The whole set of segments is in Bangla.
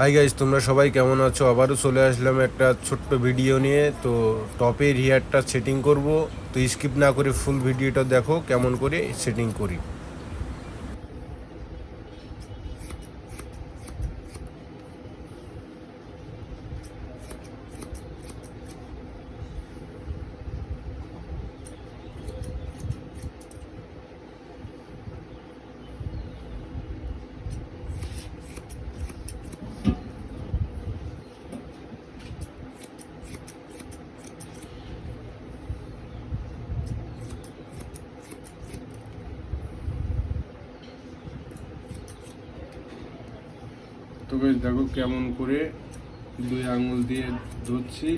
হাই গাইজ তোমরা সবাই কেমন আছো? আবারও চলে আসলাম একটা ছোট্ট ভিডিও নিয়ে। তো টপের হেয়ারটা সেটিং করব। তো স্কিপ না করে ফুল ভিডিওটা দেখো, কেমন করে সেটিং করি। তো বেশ দেখো কেমন করে দুই আঙুল দিয়ে ধরছি।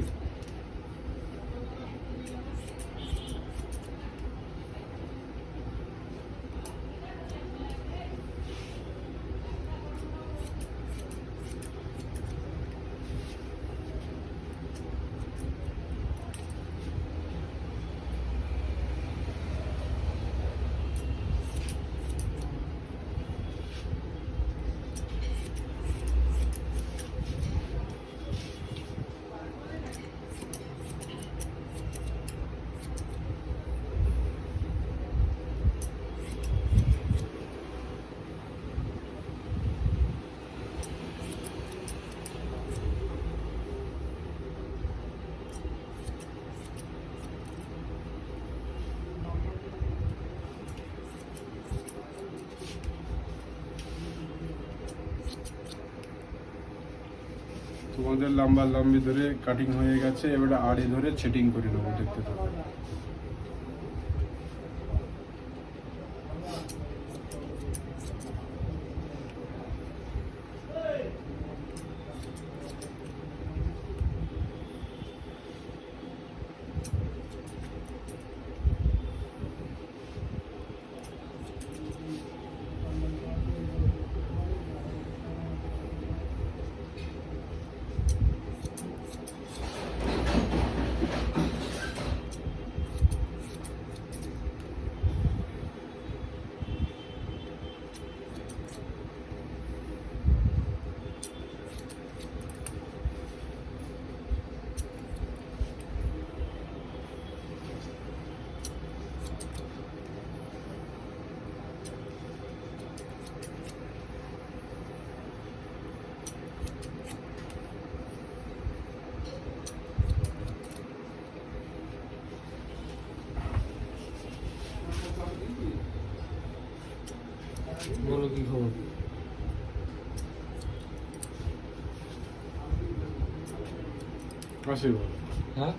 তোমাদের লম্বা লম্বি ধরে কাটিং হয়ে গেছে, এবারে আড়ে ধরে ছেটিং করে নেব দেখতে থাকো। বলো কি খবর? বল। হ্যাঁ?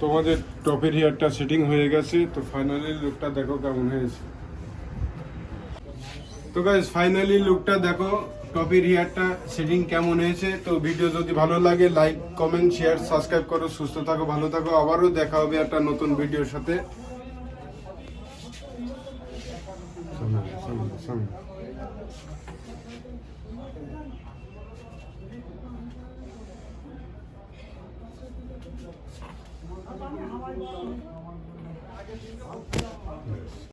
তোমাদের টপের হেয়ারটা সেটিং হয়ে গেছে তো ফাইনালি লুকটা দেখো কেমন হয়েছে। তো গাইজ ফাইনালি লুকটা দেখো টপির হেয়ারটা সেটিং কেমন হয়েছে তো ভিডিও যদি ভালো লাগে লাইক কমেন্ট শেয়ার সাবস্ক্রাইব করো, সুস্থ থাকো, ভালো থাকো আবারও দেখা হবে একটা নতুন ভিডিওর সাথে।